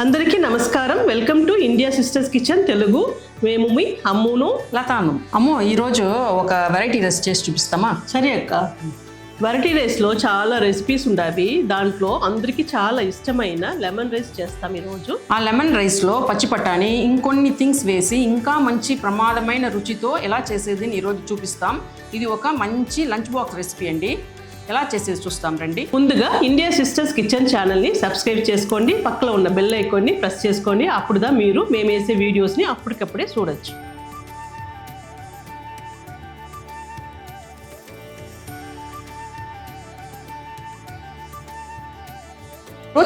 అందరికీ నమస్కారం. Welcome to India sisters kitchen Telugu. మేము మీ అమ్మును. లతాను. అమ్మో ఈరోజు ఒక వెరైటీ రెసిపీ చేసి చూపిస్తామా? సరే అక్క. వెరైటీ రైస్లో చాలా రెసిపీస్ ఉండాలి దాంట్లో అందరికీ చాలా ఇష్టమైన లెమన్ రైస్ చేస్తాం ఈరోజు. ఆ లెమన్ రైస్లో పచ్చి బఠానీ ఇంకొన్ని థింగ్స్ వేసి ఇంకా మంచి ప్రమాదమైన రుచితో ఎలా చేసేది ఈరోజు చూపిస్తాం. ఇది ఒక మంచి లంచ్ బాక్స్ రెసిపీ అండి. ఎలా చేసేది చూస్తాం రండి. ముందుగా ఇండియా సిస్టర్స్ కిచెన్ ఛానల్ని సబ్స్క్రైబ్ చేసుకోండి. పక్కన ఉన్న బెల్ ఐకాన్ని ప్రెస్ చేసుకోండి. అప్పుడుదా మీరు మేము వేసే వీడియోస్ని అప్పటికప్పుడే చూడొచ్చు.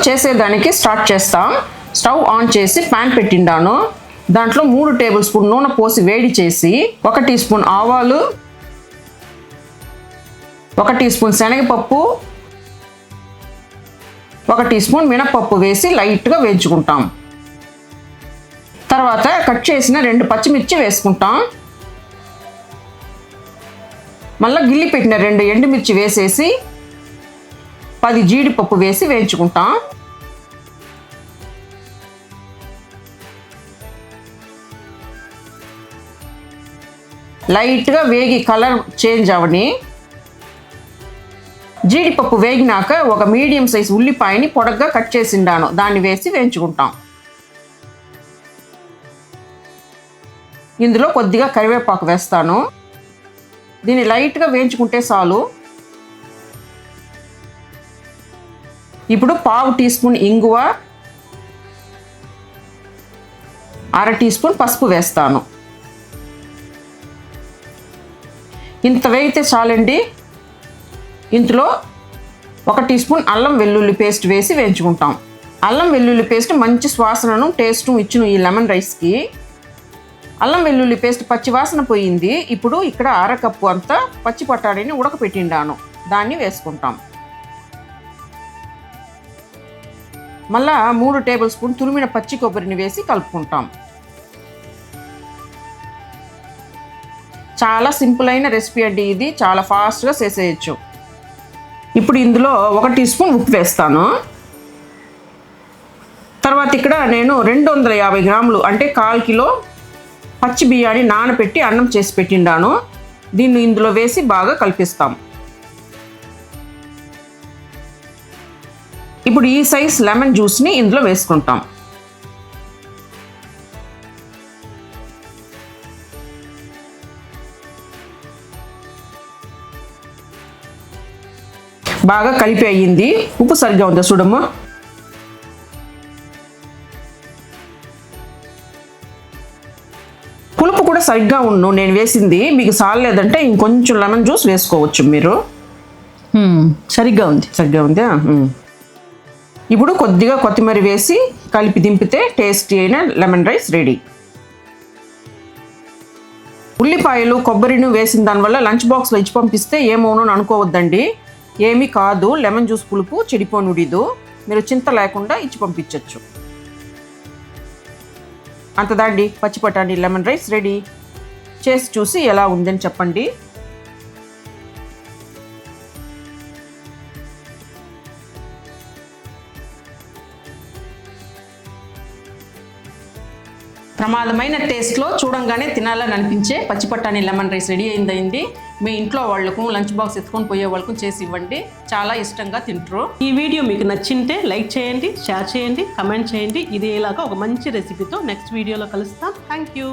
చేసేదానికి స్టార్ట్ చేస్తాం. స్టవ్ ఆన్ చేసి ప్యాన్ పెట్టిండాను. దాంట్లో మూడు టేబుల్ స్పూన్ నూనె పోసి వేడి చేసి ఒక టీ స్పూన్ ఆవాలు ఒక టీ స్పూన్ శనగపప్పు ఒక టీ స్పూన్ మినపప్పు వేసి లైట్గా వేయించుకుంటాం. తర్వాత కట్ చేసిన రెండు పచ్చిమిర్చి వేసుకుంటాం. మళ్ళీ గిల్లి పెట్టిన రెండు ఎండుమిర్చి వేసేసి పది జీడిపప్పు వేసి వేయించుకుంటాం. లైట్గా వేగి కలర్ చేంజ్ అవని జీడిపప్పు వేగినాక ఒక మీడియం సైజ్ ఉల్లిపాయని పొడగ్గా కట్ చేసిండాను. దాన్ని వేసి వేయించుకుంటాం. ఇందులో కొద్దిగా కరివేపాకు వేస్తాను. దీన్ని లైట్గా వేయించుకుంటే చాలు. ఇప్పుడు పావు టీ స్పూన్ ఇంగువ అర టీ స్పూన్ పసుపు వేస్తాను. ఇంత వేయితే చాలండి. ఇందులో ఒక టీ స్పూన్ అల్లం వెల్లుల్లి పేస్ట్ వేసి వేయించుకుంటాం. అల్లం వెల్లుల్లి పేస్ట్ మంచి సువాసనను టేస్ట్ ఇచ్చును ఈ లెమన్ రైస్కి. అల్లం వెల్లుల్లి పేస్ట్ పచ్చి వాసన పోయింది. ఇప్పుడు ఇక్కడ అరకప్పు అంతా పచ్చి బఠానీని ఉడకపెట్టిండాను. దాన్ని వేసుకుంటాం. మళ్ళా మూడు టేబుల్ స్పూన్ తురిమిన పచ్చి కొబ్బరిని వేసి కలుపుకుంటాం. చాలా సింపుల్ అయిన రెసిపీ అండి ఇది. చాలా ఫాస్ట్గా చేసేయచ్చు. ఇప్పుడు ఇందులో ఒక టీ స్పూన్ ఉప్పు వేస్తాను. తర్వాత ఇక్కడ నేను రెండు వందల యాభై గ్రాములు అంటే కాల్ కిలో పచ్చి బియ్యాన్ని నానబెట్టి అన్నం చేసి పెట్టిండాను. దీన్ని ఇందులో వేసి బాగా కలిపిస్తాం. ఇప్పుడు ఈ సైజ్ లెమన్ జ్యూస్ని ఇందులో వేసుకుంటాం. బాగా కలిపి అయ్యింది. ఉప్పు సరిగ్గా ఉందా చూడమ్మా? పులుపు కూడా సరిగ్గా ఉండు నేను వేసింది. మీకు సాలేదంటే ఇంకొంచెం లెమన్ జ్యూస్ వేసుకోవచ్చు మీరు. సరిగ్గా ఉంది. సరిగ్గా ఉందా. ఇప్పుడు కొద్దిగా కొత్తిమీర వేసి కలిపి దింపితే టేస్టీ అయిన లెమన్ రైస్ రెడీ. ఉల్లిపాయలు కొబ్బరిని వేసిన దానివల్ల లంచ్ బాక్స్లో ఇచ్చి పంపిస్తే ఏమవునో అని అనుకోవద్దండి. ఏమీ కాదు లెమన్ జ్యూస్ పులుపు చెడిపోనుడిదు మీరు చింత లేకుండా ఇచ్చి పంపించవచ్చు అంతదాండి పచ్చి బఠానీ లెమన్ రైస్ రెడీ. చేసి చూసి ఎలా ఉందని చెప్పండి. ప్రమాదమైన టేస్ట్లో చూడంగానే తినాలని అనిపించే పచ్చి బఠానీ లెమన్ రైస్ రెడీ అయిందైంది మీ ఇంట్లో వాళ్ళకు లంచ్ బాక్స్ ఎత్తుకొని పోయే వాళ్ళకు చేసి ఇవ్వండి. చాలా ఇష్టంగా తింటారు. ఈ వీడియో మీకు నచ్చింటే లైక్ చేయండి షేర్ చేయండి కమెంట్ చేయండి. ఇదేలాగా ఒక మంచి రెసిపీతో నెక్స్ట్ వీడియోలో కలుస్తాం. Thank you